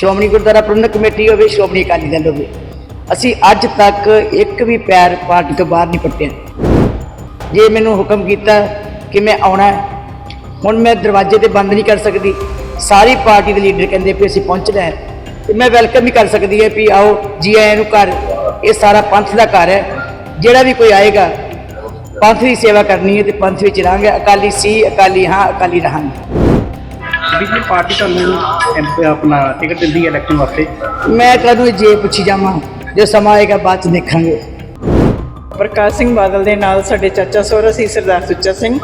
ਸ਼੍ਰੋਮਣੀ ਗੁਰਦੁਆਰਾ ਪ੍ਰਬੰਧਕ committee ਹੋਵੇ, ਸ਼੍ਰੋਮਣੀ ਅਕਾਲੀ ਦਲ ਹੋਵੇ, ਅਸੀਂ ਅੱਜ ਤੱਕ ਇੱਕ ਵੀ ਪੈਰ ਪਾਰਟੀ ਤੋਂ ਬਾਹਰ ਨਹੀਂ ਪੱਟਿਆ। ਜੇ ਮੈਨੂੰ ਹੁਕਮ ਕੀਤਾ ਕਿ ਮੈਂ ਆਉਣਾ ਹੁਣ ਮੈਂ ਦਰਵਾਜ਼ੇ ਤੇ ਬੰਦ ਨਹੀਂ ਕਰ ਸਕਦੀ, ਸਾਰੀ ਪਾਰਟੀ ਦੇ ਲੀਡਰ ਕਹਿੰਦੇ ਵੀ ਅਸੀਂ ਪਹੁੰਚਣਾ ਹੈ, ਤੇ ਮੈਂ ਵੈਲਕਮ ਹੀ ਕਰ ਸਕਦੀ ਹੈ ਵੀ ਆਓ, ਜੀ ਆਇਆਂ ਨੂੰ ਘਰ, ਇਹ ਸਾਰਾ ਪੰਥ ਦਾ ਘਰ ਹੈ, ਜਿਹੜਾ ਵੀ ਕੋਈ ਆਏਗਾ, ਪੰਥ ਦੀ ਸੇਵਾ ਕਰਨੀ ਹੈ ਤੇ ਪੰਥ ਵਿੱਚ ਰਹਾਂਗੇ, ਅਕਾਲੀ ਸੀ, ਅਕਾਲੀ ਹਾਂ, ਅਕਾਲੀ ਰਹਾਂਗੇ। ਬੀਜੇਪੀ ਪਾਰਟੀ ਤੁਹਾਨੂੰ ਐਮ- ਆਪਣਾ ਟਿਕਟ ਦਿੰਦੀ ਹੈ ਇਲੈਕਸ਼ਨ ਵਾਸਤੇ? ਮੈਂ ਕਦੋਂ ਜੇ ਪੁੱਛੀ ਜਾਵਾਂ ਜੋ ਸਮਾਂ ਆਏਗਾ ਬਾਅਦ ਚ ਦੇਖਾਂਗੇ। ਪ੍ਰਕਾਸ਼ ਸਿੰਘ ਬਾਦਲ ਦੇ ਨਾਲ ਸਾਡੇ ਚਾਚਾ ਸਹੁਰਾ ਸੀ ਸਰਦਾਰ ਸੁੱਚਾ ਸਿੰਘ।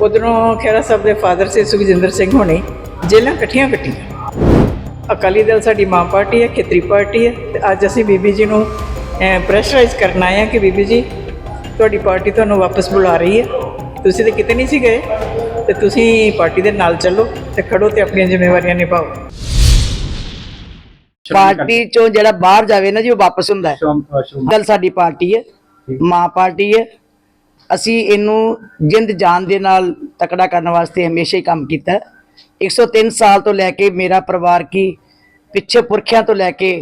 ਉਧਰੋਂ ਖੇਰਾ ਸਾਹਿਬ ਦੇ ਫਾਦਰ ਸੀ ਸੁਖਜਿੰਦਰ ਸਿੰਘ ਹੋਣੀ। ਜੇਲਾਂ ਇਕੱਠੀਆਂ ਕੱਟੀਆਂ। ਅਕਾਲੀ ਦਲ ਸਾਡੀ ਮਾਂ ਪਾਰਟੀ ਹੈ ਖੇਤਰੀ ਪਾਰਟੀ ਹੈ ਤੇ ਅੱਜ ਅਸੀਂ ਬੀਬੀ ਜੀ ਨੂੰ ਪ੍ਰੈਸ਼ਰਾਈਜ਼ ਕਰਨ ਆਏ ਹਾਂ ਕਿ ਬੀਬੀ ਜੀ ਤੁਹਾਡੀ ਪਾਰਟੀ ਤੁਹਾਨੂੰ ਵਾਪਸ ਬੁਲਾ ਰਹੀ ਹੈ। ਤੁਸੀਂ ਤੇ ਕਿਤੇ ਨਹੀਂ ਸੀ ਗਏ। ਤੇ ਤੁਸੀਂ ਪਾਰਟੀ ਦੇ ਨਾਲ ਚੱਲੋ ਤੇ ਖੜੋ ਤੇ ਆਪਣੀਆਂ ਜ਼ਿੰਮੇਵਾਰੀਆਂ ਨਿਭਾਓ। ਪਾਰਟੀ ਚੋਂ ਜਿਹੜਾ ਬਾਹਰ ਜਾਵੇ ਨਾ ਜੀ ਉਹ ਵਾਪਸ ਹੁੰਦਾ ਹੈ। ਸਾਡੀ ਪਾਰਟੀ ਹੈ ਮਾਂ ਪਾਰਟੀ ਹੈ। ਅਸੀਂ ਇਹਨੂੰ ਜਿੰਦ ਜਾਨ ਦੇ ਨਾਲ ਤਕੜਾ ਕਰਨ ਵਾਸਤੇ ਹਮੇਸ਼ਾ ਹੀ ਕੰਮ ਕੀਤਾ ਹੈ। 103 ਸਾਲ ਤੋਂ ਲੈ ਕੇ ਮੇਰਾ ਪਰਿਵਾਰ ਕੀ ਪਿੱਛੇ ਪੁਰਖਿਆਂ ਤੋਂ ਲੈ ਕੇ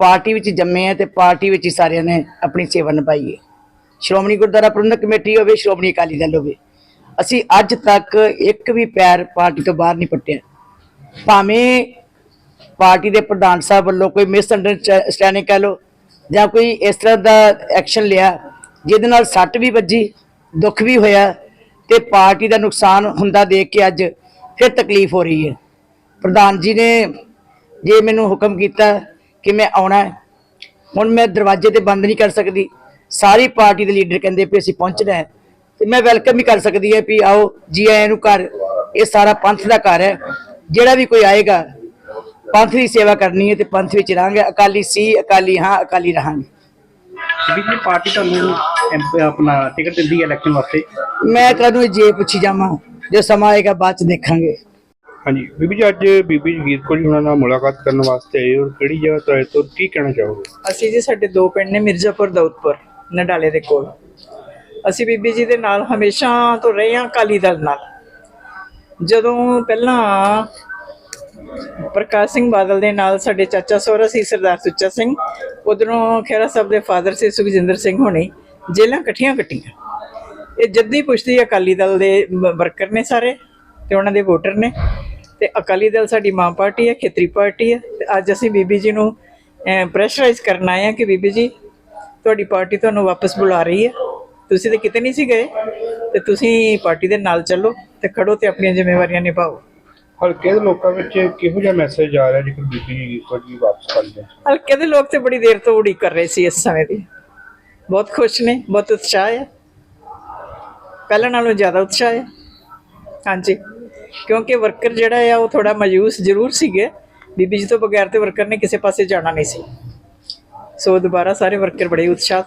ਪਾਰਟੀ ਵਿੱਚ ਜੰਮੇ ਆ ਤੇ ਪਾਰਟੀ ਵਿੱਚ ਹੀ ਸਾਰਿਆਂ ਨੇ ਆਪਣੀ ਸੇਵਾ ਨਿਭਾਈ ਹੈ। ਸ਼੍ਰੋਮਣੀ ਗੁਰਦੁਆਰਾ ਪ੍ਰਬੰਧਕ ਕਮੇਟੀ ਹੋਵੇ ਸ਼੍ਰੋਮਣੀ ਅਕਾਲੀ ਦਲ ਹੋਵੇ। ਅਸੀਂ ਅੱਜ ਤੱਕ ਇੱਕ ਵੀ ਪੈਰ ਪਾਰਟੀ ਤੋਂ ਬਾਹਰ ਨਹੀਂ ਪੱਟਿਆ। ਭਾਵੇਂ ਪਾਰਟੀ ਦੇ ਪ੍ਰਧਾਨ ਸਾਹਿਬ ਵੱਲੋਂ ਕੋਈ ਮਿਸ ਅੰਡਰਸਟੈਂਡਿੰਗ ਕਹਿ ਲਓ ਜਾਂ ਕੋਈ ਇਸ ਤਰ੍ਹਾਂ ਦਾ ਐਕਸ਼ਨ ਲਿਆ, ਜਿਹਦੇ ਨਾਲ ਸੱਟ ਵੀ ਵੱਜੀ, ਦੁੱਖ ਵੀ ਹੋਇਆ ਤੇ ਪਾਰਟੀ ਦਾ ਨੁਕਸਾਨ ਹੁੰਦਾ ਦੇਖ ਕੇ ਅੱਜ ਫਿਰ ਤਕਲੀਫ ਹੋ ਰਹੀ ਹੈ। ਪ੍ਰਧਾਨ ਜੀ ਨੇ ਜੇ ਮੈਨੂੰ ਹੁਕਮ ਕੀਤਾ ਕਿ ਮੈਂ ਆਉਣਾ ਹੁਣ ਮੈਂ ਦਰਵਾਜ਼ੇ ਤੇ ਬੰਦ ਨਹੀਂ ਕਰ ਸਕਦੀ। ਸਾਰੀ ਪਾਰਟੀ ਦੇ ਲੀਡਰ ਕਹਿੰਦੇ ਵੀ ਅਸੀਂ ਪਹੁੰਚਣਾ ਹੈ। ਤੇ ਮੈਂ ਵੈਲਕਮ ਹੀ ਕਰ ਸਕਦੀ ਹੈ ਵੀ ਆਓ ਜੀ ਆਇਆਂ ਨੂੰ ਘਰ। ਇਹ ਸਾਰਾ ਪੰਥ ਦਾ ਘਰ ਹੈ। ਜਿਹੜਾ ਵੀ ਕੋਈ ਆਏਗਾ ਪੰਥ ਦੀ ਸੇਵਾ ਕਰਨੀ ਹੈ ਤੇ ਪੰਥ ਵਿੱਚ ਰਹਾਂਗੇ। ਅਕਾਲੀ ਸੀ ਅਕਾਲੀ ਹਾਂ ਅਕਾਲੀ ਰਹਾਂਗੇ। ਬੀਜੇਪੀ ਪਾਰਟੀ ਤੁਹਾਨੂੰ ਐਮ- ਆਪਣਾ ਟਿਕਟ ਦਿੰਦੀ ਹੈ ਇਲੈਕਸ਼ਨ ਵਾਸਤੇ? ਮੈਂ ਕਦੋਂ ਜੇ ਪੁੱਛੀ ਜਾਵਾਂ ਜੋ ਸਮਾਂ ਆਏਗਾ ਬਾਅਦ ਚ ਦੇਖਾਂਗੇ। ਹਾਂਜੀ। ਬੀਬੀ ਜੀ ਅੱਜ ਬੀਬੀ ਜਗੀਰ ਕੌਰ ਜੀ ਹੁਣਾਂ ਨਾਲ ਮੁਲਾਕਾਤ ਕਰਨ ਵਾਸਤੇ ਆਏ ਔਰ ਕਿਹੜੀ ਜਗ੍ਹਾ ਤੋਂ ਆਏ ਤੋਂ ਕੀ ਕਹਿਣਾ ਚਾਹੋਗੇ? ਅਸੀਂ ਜੀ ਸਾਡੇ ਦੋ ਪਿੰਡ ਨੇ ਮਿਰਜ਼ਾਪੁਰ ਦੌਦਪੁਰ ਨਡਾਲੇ ਦੇ ਕੋਲ। ਅਸੀਂ ਬੀਬੀ ਜੀ ਦੇ ਨਾਲ ਹਮੇਸ਼ਾ ਤੋਂ ਰਹੇ ਹਾਂ ਅਕਾਲੀ ਦਲ ਨਾਲ। ਜਦੋਂ ਪਹਿਲਾਂ ਪ੍ਰਕਾਸ਼ ਸਿੰਘ ਬਾਦਲ ਦੇ ਨਾਲ ਸਾਡੇ ਚਾਚਾ ਸਹੁਰਾ ਸੀ, ਸਰਦਾਰ ਸੁੱਚਾ ਸਿੰਘ, ਉਧਰੋਂ ਖੇਰਾ ਸਾਹਿਬ ਦੇ ਫਾਦਰ ਸੀ ਸੁਖਜਿੰਦਰ ਸਿੰਘ ਹੋਣੀ ਜੇਲਾਂ ਇਕੱਠੀਆਂ ਕੱਟੀਆਂ। ਇਹ ਜੱਦੀ ਪੁਸ਼ਤੀ ਅਕਾਲੀ ਦਲ ਦੇ ਵਰਕਰ ਨੇ ਸਾਰੇ ਤੇ ਉਹਨਾਂ ਦੇ ਵੋਟਰ ਨੇ ਤੇ ਅਕਾਲੀ ਦਲ ਸਾਡੀ ਮਾਂ ਪਾਰਟੀ ਹੈ, ਖੇਤਰੀ ਪਾਰਟੀ ਹੈ ਤੇ ਅੱਜ ਅਸੀਂ ਬੀਬੀ ਜੀ ਨੂੰ ਪ੍ਰੈਸ਼ਰਾਈਜ਼ ਕਰਨ ਆਏ ਹਾਂ ਕਿ ਬੀਬੀ ਜੀ, ਤੁਹਾਡੀ ਪਾਰਟੀ ਤੁਹਾਨੂੰ ਵਾਪਸ ਬੁਲਾ ਰਹੀ ਹੈ। ਤੁਸੀਂ ਤੇ ਕਿਤੇ ਨਹੀਂ ਸੀ ਗਏ ਤੇ ਤੁਸੀਂ ਪਾਰਟੀ ਦੇ ਨਾਲ ਚੱਲੋ ਤੇ ਖੜੋ ਤੇ ਆਪਣੀਆਂ ਜ਼ਿੰਮੇਵਾਰੀਆਂ ਨਿਭਾਓ। ਹਲਕੇ ਦੇ ਲੋਕਾਂ ਵਿੱਚ ਕਿਹੋ ਜਿਹਾ ਮੈਸੇਜ ਆ ਰਿਹਾ ਜੇਕਰ ਬੀਬੀ ਕੌਰ ਜੀ ਵਾਪਸ ਕਰ ਜਾਣ ਹਲਕੇ ਦੇ ਲੋਕ ਤੇ ਬੜੀ ਦੇਰ ਤੋਂ ਉਡੀਕ ਕਰ ਰਹੇ ਸੀ ਇਸ ਸਮੇਂ ਦੀ। ਬਹੁਤ ਖੁਸ਼ ਨੇ ਬਹੁਤ ਉਤਸ਼ਾਹ ਹੈ। ਪਹਿਲਾਂ ਨਾਲੋਂ ਜ਼ਿਆਦਾ ਉਤਸ਼ਾਹ ਹੈ। ਹਾਂਜੀ ਕਿਉਂਕਿ ਵਰਕਰ ਜਿਹੜਾ ਆ ਉਹ ਥੋੜਾ ਮਾਯੂਸ ਜ਼ਰੂਰ ਸੀਗੇ। ਬੀਬੀ ਜੀ ਤੋਂ ਬਗੈਰ ਤੇ ਵਰਕਰ ਨੇ ਕਿਸੇ ਪਾਸੇ ਜਾਣਾ ਨਹੀਂ ਸੀ। ਸੋ ਦੁਬਾਰਾ ਸਾਰੇ ਵਰਕਰ ਬੜੇ ਉਤਸ਼ਾਹ